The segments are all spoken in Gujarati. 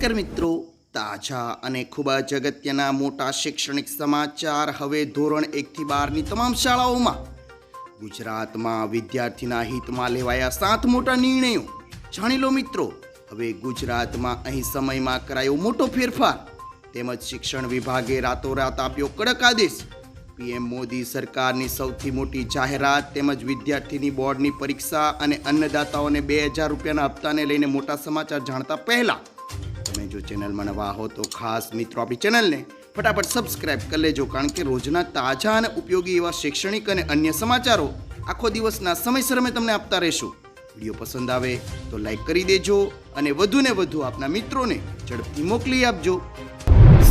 નમસ્કાર મિત્રો. તાજા અને ખૂબ જ અગત્યના મોટા શૈક્ષણિક સમાચાર હવે ધોરણ એકથી બારની તમામ શાળાઓમાં. ગુજરાતમાં વિદ્યાર્થીના હિતમાં લેવાયા સાત મોટા નિર્ણયો. જાણી લો મિત્રો, હવે ગુજરાતમાં અહીં સમયમાં કરાયો મોટો ફેરફાર. તેમજ શિક્ષણ વિભાગે રાતોરાત આપ્યો કડક આદેશ. પીએમ મોદી સરકારની સૌથી મોટી જાહેરાત તેમજ વિદ્યાર્થીની બોર્ડની પરીક્ષા અને અન્નદાતાઓને બે હજાર રૂપિયાના હપ્તાને લઈને મોટા સમાચાર જાણતા પહેલા તમે જો ચેનલમાં નવા હો તો ખાસ મિત્રો આપણી ચેનલને ફટાફટ સબસ્ક્રાઇબ કરી લેજો, કારણ કે રોજના તાજા અને ઉપયોગી એવા શૈક્ષણિક અને અન્ય સમાચારો આખો દિવસના સમયસર અમે તમને આપતા રહીશું. વીડિયો પસંદ આવે તો લાઈક કરી દેજો અને વધુને વધુ આપના મિત્રોને ઝડપથી મોકલી આપજો.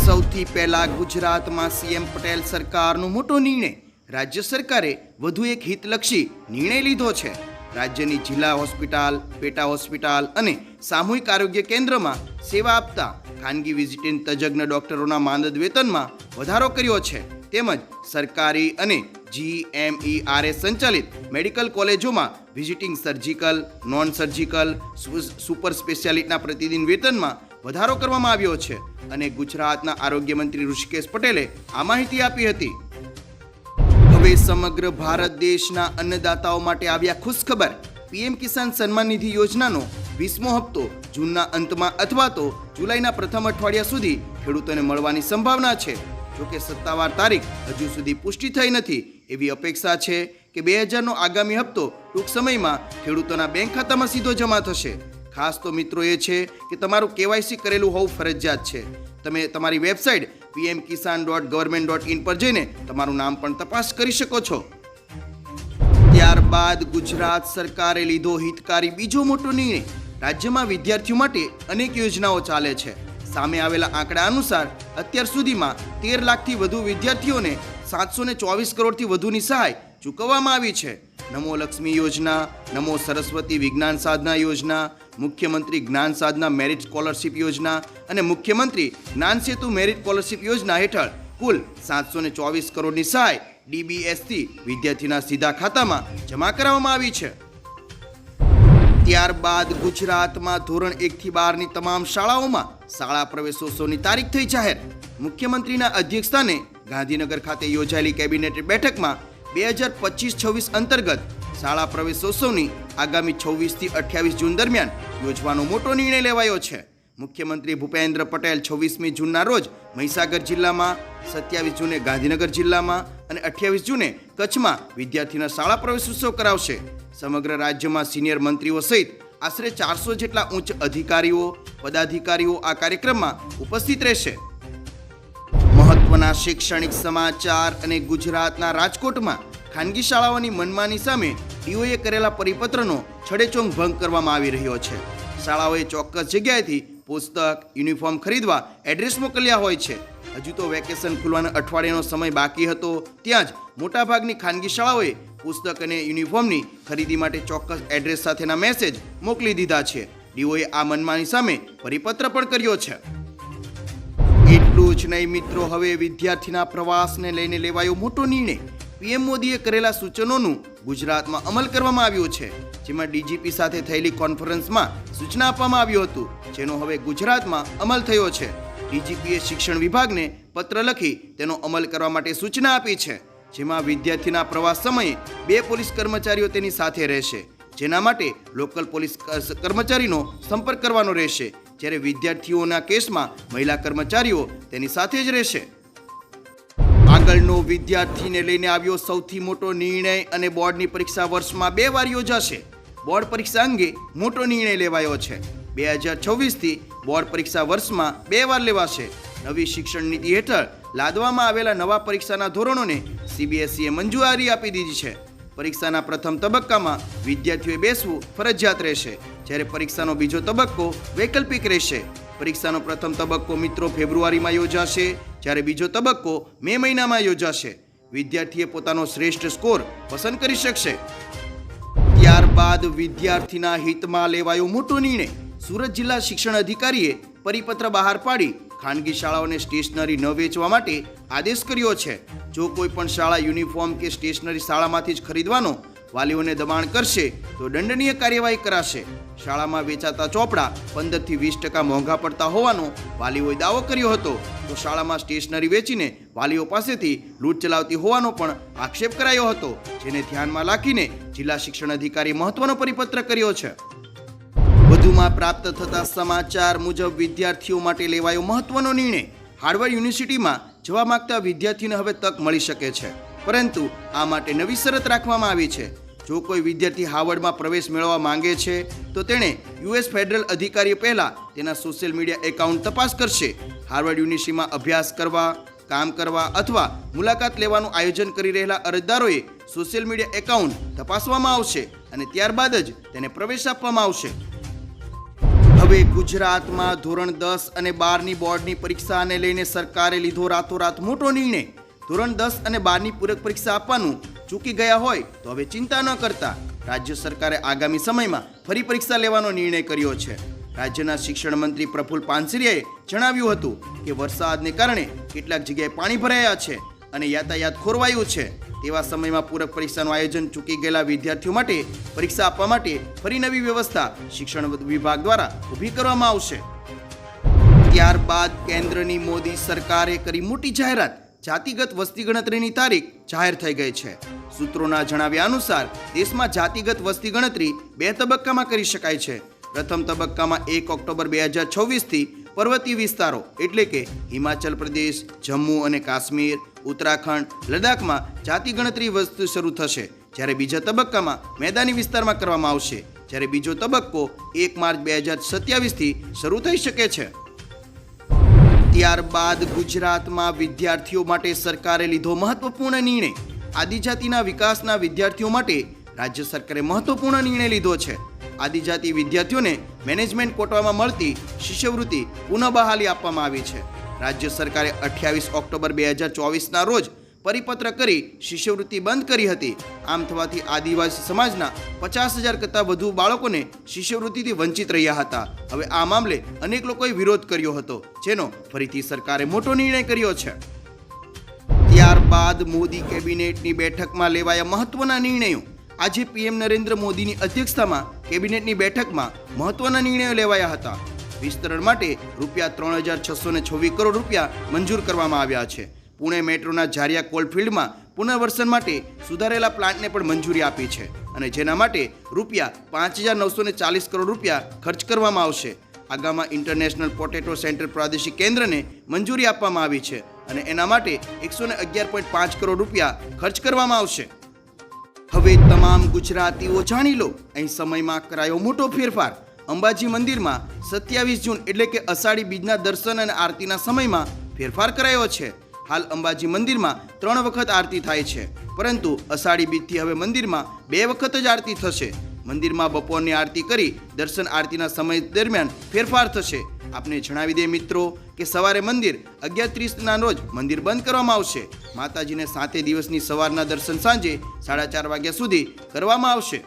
સૌથી પહેલા ગુજરાતમાં સીએમ પટેલ સરકારનો મોટો નિર્ણય રાજ્ય સરકારે વધુ એક હિતલક્ષી નિર્ણય લીધો છે. રાજ્યની જિલ્લા હોસ્પિટલ, પેટા હોસ્પિટલ અને સામૂહિક આરોગ્ય કેન્દ્રમાં સેવા આપતા ખાનગી વિઝિટિંગ તજજ્ઞ ડોક્ટરોના માનદ વેતનમાં વધારો કર્યો છે. તેમજ સરકારી અને જીએમઈઆરએસ સંચાલિત મેડિકલ કોલેજોમાં visiting surgical, non surgical super સ્પેશિયાલિટીના પ્રતિદિન વેતનમાં વધારો કરવામાં આવ્યો છે. અને ગુજરાતના આરોગ્ય મંત્રી ઋષિકેશ પટેલે આ માહિતી આપી હતી. હવે સમગ્ર ભારત દેશના અન્નદાતાઓ માટે આવ્યા ખુશખબર. પીએમ કિસાન સન્માન નિધિ યોજનાનો વીસમો હપ્તો જૂનના અંતમાં અથવા તો જુલાઈના પ્રથમ અઠવાડિયા સુધી ખેડૂતોને મળવાની સંભાવના છે. જોકે સત્તાવાર તારીખ હજુ સુધી પુષ્ટિ થઈ નથી એવી અપેક્ષા છે કે બે હજારનો આગામી હપ્તો ટૂંક સમયમાં ખેડૂતોના બેંક ખાતામાં સીધો જમા થશે. ખાસ તો મિત્રો એ છે કે તમારું કેવાયસી કરેલું હોવું ફરજિયાત છે. તમે તમારી website PM Kisan dot government dot in પર જઈને તમારું નામ પણ તપાસ કરી શકો છો. ત્યારબાદ ગુજરાત સરકારે લીધો હિતકારી બીજો મોટો નિર્ણય. રાજ્યમાં વિદ્યાર્થીઓ માટે અનેક યોજનાઓ ચાલે છે. સામે આવેલા આંકડા અનુસાર અત્યાર સુધીમાં તેર લાખથી વધુ વિદ્યાર્થીઓને સાતસો ચોવીસ કરોડથી વધુની સહાય ચૂકવવામાં આવી છે. નમો લક્ષ્મી યોજના, નમો સરસ્વતી વિજ્ઞાન સાધના યોજના, મુખ્યમંત્રી જ્ઞાન સાધના મેરિટ સ્કોલરશિપ યોજના અને મુખ્યમંત્રી જ્ઞાન સેતુ મેરિટ સ્કોલરશિપ યોજના હેઠળ કુલ સાતસો ને ચોવીસ કરોડની સહાય ડીબીએસથી વિદ્યાર્થીના સીધા ખાતામાં જમા કરાવવામાં આવી છે. ત્યારબાદ ગુજરાતમાં ધોરણ એકથી બારની તમામ શાળાઓમાં શાળા પ્રવેશોત્સવની તારીખ થઈ જાહેર. મુખ્યમંત્રીના અધ્યક્ષસ્થાને ગાંધીનગર ખાતે યોજાયેલી કેબિનેટ બેઠકમાં બે હજાર પચીસ છવ્વીસ અંતર્ગત શાળા પ્રવેશોત્સવની આગામી છવ્વીસથી અઠ્યાવીસ જૂન દરમિયાન યોજવાનો મોટો નિર્ણય લેવાયો છે. મુખ્યમંત્રી ભૂપેન્દ્ર પટેલ છવ્વીસમી જૂનના રોજ મહીસાગર જિલ્લામાં, સત્યાવીસ જૂને ગાંધીનગર જિલ્લામાં અને અઠ્યાવીસ જૂને કચ્છમાં વિદ્યાર્થીના શાળા પ્રવેશોત્સવ કરાવશે. સમગ્ર રાજ્યમાં સિનિયર મંત્રીઓ સહિત આશરે ચારસો જેટલા ઉચ્ચ અધિકારીઓ, પદાધિકારીઓ આ કાર્યક્રમમાં ઉપસ્થિત રહેશે. મહત્વના શૈક્ષણિક સમાચાર અને ગુજરાતના રાજકોટમાં ખાનગી શાળાઓની મનમાની સામે ડીઓએ કરેલા પરિપત્રનો છડેચોંગ ભંગ કરવામાં આવી રહ્યો છે. શાળાઓએ ચોક્કસ જગ્યાએથી પુસ્તક, યુનિફોર્મ ખરીદવા એડ્રેસ મોકલ્યા હોય છે. હજુ તો વેકેશન ખુલવાના અઠવાડિયાનો સમય બાકી હતો. ત્યાં જ મોટાભાગની ખાનગી શાળાઓએ પુસ્તક અને યુનિફોર્મની ખરીદી માટે ચોક્કસ એડ્રેસ સાથેના મેસેજ મોકલી દીધા છે. ડીઓએ આ મનમાની સામે પરિપત્ર પણ કર્યો છે. એટલું જ નહીં મિત્રો, હવે વિદ્યાર્થીના પ્રવાસને લઈને લેવાયો મોટો નિર્ણય. પીએમ મોદીએ કરેલા સૂચનોનું ગુજરાતમાં અમલ કરવામાં આવ્યો છે, જેમાં ડીજીપી સાથે થયેલી કોન્ફરન્સમાં સૂચના આપવામાં આવ્યું હતું, જેનો હવે ગુજરાતમાં અમલ થયો છે. ડીજીપીએ શિક્ષણ વિભાગને પત્ર લખી તેનો અમલ કરવા માટે સૂચના આપી છે, જેમાં વિદ્યાર્થીના પ્રવાસ સમયે બે પોલીસ કર્મચારીઓ તેની સાથે રહેશે, જેના માટે લોકલ પોલીસ કર્મચારીનો સંપર્ક કરવાનો રહેશે. જ્યારે વિદ્યાર્થીઓના કેસમાં મહિલા કર્મચારીઓ તેની સાથે જ રહેશે. આગળનો વિદ્યાર્થીને લઈને આવ્યો સૌથી મોટો નિર્ણય અને બોર્ડની પરીક્ષા વર્ષમાં બે વાર યોજાશે. બોર્ડ પરીક્ષા અંગે મોટો નિર્ણય લેવાયો છે. બે હજાર છવ્વીસથી બોર્ડ પરીક્ષા વર્ષમાં બે વાર લેવાશે. નવી શિક્ષણ નીતિ હેઠળ લાદવામાં આવેલા નવા પરીક્ષાના ધોરણોને સીબીએસઈએ મંજૂરી આપી દીધી છે. પરીક્ષાના પ્રથમ તબક્કામાં વિદ્યાર્થીઓએ બેસવું ફરજિયાત રહેશે. જ્યારે પરીક્ષાનો બીજો તબક્કો વૈકલ્પિક રહેશે. પરીક્ષાનો પ્રથમ તબક્કો મિત્રો ફેબ્રુઆરીમાં યોજાશે, જ્યારે બીજો તબક્કો મે મહિનામાં યોજાશે. વિદ્યાર્થીએ પોતાનો શ્રેષ્ઠ સ્કોર પસંદ કરી શકશે. ત્યારબાદ વિદ્યાર્થીના હિતમાં લેવાયો મોટો નિર્ણય. સુરત જિલ્લા શિક્ષણ અધિકારીએ પરિપત્ર બહાર પાડી ખાનગી શાળાઓને સ્ટેશનરી ન વેચવા માટે આદેશ કર્યો છે. જો કોઈ પણ શાળા યુનિફોર્મ કે સ્ટેશનરી શાળામાંથી જ ખરીદવાનો વાલીઓને દબાણ કરશે, તો દંડનીય કાર્યવાહી કરાશે. શાળામાં વેચાતા ચોપડા પંદરથી વીસ ટકા મોંઘા પડતા હોવાનો વાલીઓએ દાવો કર્યો હતો. તો શાળામાં સ્ટેશનરી વેચીને વાલીઓ પાસેથી લૂંટ ચલાવતી હોવાનો પણ આક્ષેપ કરાયો હતો, જેને ધ્યાનમાં રાખીને જિલ્લા શિક્ષણ અધિકારી મહત્વનો પરિપત્ર કર્યો છે. વધુમાં પ્રાપ્ત થતા સમાચાર મુજબ વિદ્યાર્થીઓ માટે લેવાયો મહત્વનો નિર્ણય. હાર્વર્ડ યુનિવર્સિટીમાં જવા માંગતા વિદ્યાર્થીને હવે તક મળી શકે છે. પરંતુ આ માટે નવી શરત રાખવામાં આવી છે. જો કોઈ વિદ્યાર્થી હાર્વર્ડમાં પ્રવેશ મેળવવા માંગે છે, તો તેણે યુએસ ફેડરલ અધિકારીઓ પહેલાં તેના સોશિયલ મીડિયા એકાઉન્ટ તપાસ કરશે. હાર્વર્ડ યુનિવર્સિટીમાં અભ્યાસ કરવા, કામ કરવા અથવા મુલાકાત લેવાનું આયોજન કરી રહેલા અરજદારોએ સોશિયલ મીડિયા એકાઉન્ટ તપાસવામાં આવશે અને ત્યારબાદ જ તેને પ્રવેશ આપવામાં આવશે. હવે ગુજરાતમાં ધોરણ દસ અને બારની બોર્ડની પરીક્ષાને લઈને સરકારે લીધો રાતોરાત મોટો નિર્ણય. ધોરણ દસ અને બારની પૂરક પરીક્ષા આપવાનું ચૂકી ગયા હોય તો હવે ચિંતા ન કરતા. રાજ્ય સરકારે આગામી સમયમાં ફરી પરીક્ષા લેવાનો નિર્ણય કર્યો છે. રાજ્યના શિક્ષણ મંત્રી પ્રફુલ પાનસરિયાએ જણાવ્યું હતું કે વરસાદને કારણે કેટલાક જગ્યાએ પાણી ભરાયા છે અને યાતાયાત ખોરવાયું છે. તેવા સમયમાં પૂરક પરીક્ષાનું આયોજન ચૂકી ગયેલા વિદ્યાર્થીઓ માટે પરીક્ષા આપવા માટે ફરી નવી વ્યવસ્થા શિક્ષણ વિભાગ દ્વારા ઊભી કરવામાં આવશે. ત્યારબાદ કેન્દ્રની મોદી સરકારે કરી મોટી જાહેરાત. જાતિગત વસ્તી ગણતરીની તારીખ જાહેર થઈ ગઈ છે. સૂત્રોના જણાવ્યા અનુસાર દેશમાં જાતિગત વસ્તી ગણતરી બે તબક્કામાં કરી શકાય છે. પ્રથમ તબક્કામાં એક ઓક્ટોબર બે હજાર છવ્વીસથી પર્વતીય વિસ્તારો એટલે કે હિમાચલ પ્રદેશ, જમ્મુ અને કાશ્મીર, ઉત્તરાખંડ, લદ્દાખમાં જાતિ ગણતરી વસ્તુ શરૂ થશે. જ્યારે બીજા તબક્કામાં મેદાની વિસ્તારમાં કરવામાં આવશે. જ્યારે બીજો તબક્કો એક માર્ચ બે હજાર સત્યાવીસથી શરૂ થઈ શકે છે. ત્યારબાદ ગુજરાતમાં વિદ્યાર્થીઓ માટે સરકારે લીધો મહત્વપૂર્ણ નિર્ણય. આદિજાતિના વિકાસના વિદ્યાર્થીઓ માટે રાજ્ય સરકારે મહત્વપૂર્ણ નિર્ણય લીધો છે. આદિજાતિ વિદ્યાર્થીઓને મેનેજમેન્ટ કોટામાં મળતી શિષ્યવૃત્તિ પુનઃ બહાલી આપવામાં આવી છે. રાજ્ય સરકારે અઠ્યાવીસ ઓક્ટોબર બે હજાર ચોવીસના રોજ પરિપત્ર કરી શિષ્યવૃત્તિ બંધ કરી હતી. આમ થવાથી આદિવાસી સમાજના પચાસ હજાર કરતાં વધુ બાળકોને શિષ્યવૃત્તિથી વંચિત રહ્યા હતા. હવે આ મામલે અનેક લોકોએ વિરોધ કર્યો હતો, જેનો ફરીથી સરકારે મોટો નિર્ણય કર્યો છે. ત્યારબાદ મોદી કેબિનેટની બેઠકમાં લેવાયા મહત્વના નિર્ણયો. આજે પીએમ નરેન્દ્ર મોદીની અધ્યક્ષતામાં કેબિનેટની બેઠકમાં મહત્વના નિર્ણયો લેવાયા હતા. વિસ્તરણ માટે રૂપિયા ત્રણ હજાર છસો ને છવ્વીસ કરોડ રૂપિયા મંજૂર કરવામાં આવ્યા છે. પુણે મેટ્રોના ઝારિયા કોલફિલ્ડમાં પુનર્વસન માટે સુધારેલા પ્લાન્ટને પણ મંજૂરી આપી છે અને જેના માટે રૂપિયા પાંચ હજાર નવસો ને ચાલીસ કરોડ રૂપિયા ખર્ચ કરવામાં આવશે. આગામાં ઇન્ટરનેશનલ પોટેટો સેન્ટર પ્રાદેશિક કેન્દ્રને મંજૂરી આપવામાં આવી છે અને એના માટે એકસો ને અગિયાર પોઈન્ટ પાંચ કરોડ રૂપિયા ખર્ચ કરવામાં આવશે. હવે તમામ ગુજરાતીઓ જાણી લો. અહીં સમયમાં કરાયો મોટો ફેરફાર. અંબાજી મંદિરમાં સત્યાવીસ જૂન એટલે કે અષાઢી બીજના દર્શન અને આરતીના સમયમાં ફેરફાર કરાયો છે. હાલ અંબાજી મંદિરમાં ત્રણ વખત આરતી થાય છે. પરંતુ અષાઢી બીજથી હવે મંદિરમાં બે વખત જ આરતી થશે. મંદિરમાં બપોરની આરતી કરી દર્શન આરતીના સમય દરમિયાન ફેરફાર થશે. આપને જણાવી દે મિત્રો કે સવારે મંદિર અગિયાર ત્રીસના રોજ મંદિર બંધ કરવામાં આવશે. માતાજીને સાતે દિવસની સવારના દર્શન સાંજે સાડા ચાર વાગ્યા સુધી કરવામાં આવશે.